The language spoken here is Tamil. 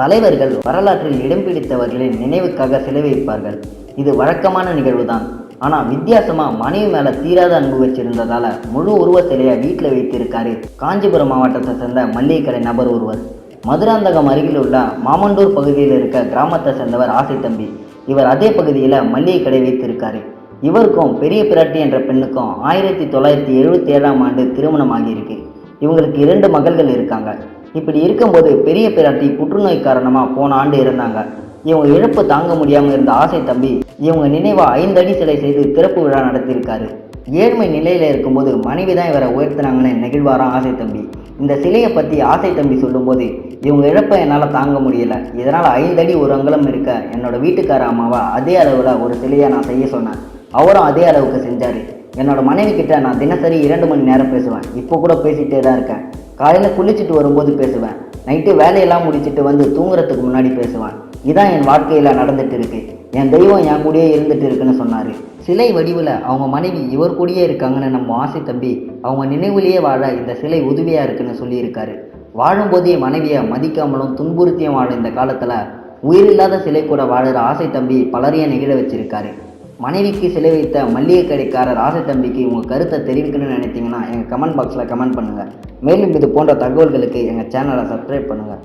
தலைவர்கள் வரலாற்றில் இடம் பிடித்தவர்களின் நினைவுக்காக சிலை வைப்பார்கள். இது வழக்கமான நிகழ்வுதான். ஆனால் வித்தியாசமாக மனைவி மேலே தீராத அன்பு வச்சிருந்ததால் முழு உருவ சிலையை வீட்டில் வைத்திருக்காரு காஞ்சிபுரம் மாவட்டத்தை சேர்ந்த மல்லிகை கடை நபர் ஒருவர். மதுராந்தகம் அருகில் உள்ள மாமண்டூர் பகுதியில் இருக்க கிராமத்தை சேர்ந்தவர் ஆசை தம்பி. இவர் அதே பகுதியில் மல்லிகை கடை வைத்திருக்காரு. இவருக்கும் பெரிய பிராட்டி என்ற பெண்ணுக்கும் ஆயிரத்தி தொள்ளாயிரத்தி எழுபத்தி ஏழாம் ஆண்டு திருமணம் ஆகியிருக்கு இவங்களுக்கு இரண்டு மகள்கள் இருக்காங்க. இப்படி இருக்கும்போது பெரிய பிராட்டி புற்றுநோய் காரணமாக போன ஆண்டு இருந்தாங்க இவங்க இழப்பு தாங்க முடியாமல் இருந்த ஆசை தம்பி இவங்க நினைவாக ஐந்தடி சிலை செய்து திறப்பு விழா நடத்தியிருக்காரு. ஏழ்மை நிலையில் இருக்கும்போது மனைவி தான் இவரை உயர்த்தினாங்கன்னு நெகிழ்வாராம் ஆசை தம்பி. இந்த சிலையை பற்றி ஆசை தம்பி சொல்லும்போது இவங்க இழப்பை என்னால் தாங்க முடியல. இதனால் ஐந்தடி ஒரு அங்கலம் இருக்க என்னோட வீட்டுக்கார அம்மாவை அதே அளவில் ஒரு சிலையை நான் செய்ய சொன்னேன். அவரும் அதே அளவுக்கு செஞ்சார். என்னோட மனைவி கிட்ட நான் தினசரி இரண்டு மணி நேரம் பேசுவேன். இப்போ கூட பேசிகிட்டே தான் இருக்கேன். காலையில் குளிச்சுட்டு வரும்போது பேசுவேன். நைட்டு வேலையெல்லாம் முடிச்சுட்டு வந்து தூங்குறதுக்கு முன்னாடி பேசுவேன். இதான் என் வாழ்க்கையில் நடந்துட்டு இருக்கு. என் தெய்வம் என் கூடயே இருந்துட்டு இருக்குன்னு சொன்னார். சிலை வடிவில் அவங்க மனைவி இவர் கூடயே இருக்காங்கன்னு நம்ம ஆசை தம்பி அவங்க நினைவுலேயே வாழ இந்த சிலை உதவியாக இருக்குன்னு சொல்லியிருக்காரு. வாழும்போதே மனைவியை மதிக்காமலும் துன்புறுத்தியும் வாழும் இந்த காலத்தில் உயிரில்லாத சிலை கூட வாழுற ஆசை தம்பி பலரையும் நெகிழ வச்சிருக்காரு. மனைவிக்கு சிலை வைத்த மல்லிகை கடைக்காரர் ஆசை தம்பிக்கு உங்கள் கருத்தை தெரிவிக்கணும்னு நினைத்தீங்கன்னா எங்கள் கமெண்ட் பாக்ஸில் கமெண்ட் பண்ணுங்கள் மேலும் இது போன்ற தகவல்களுக்கு எங்கள் சேனலை சப்ஸ்கிரைப் பண்ணுங்கள்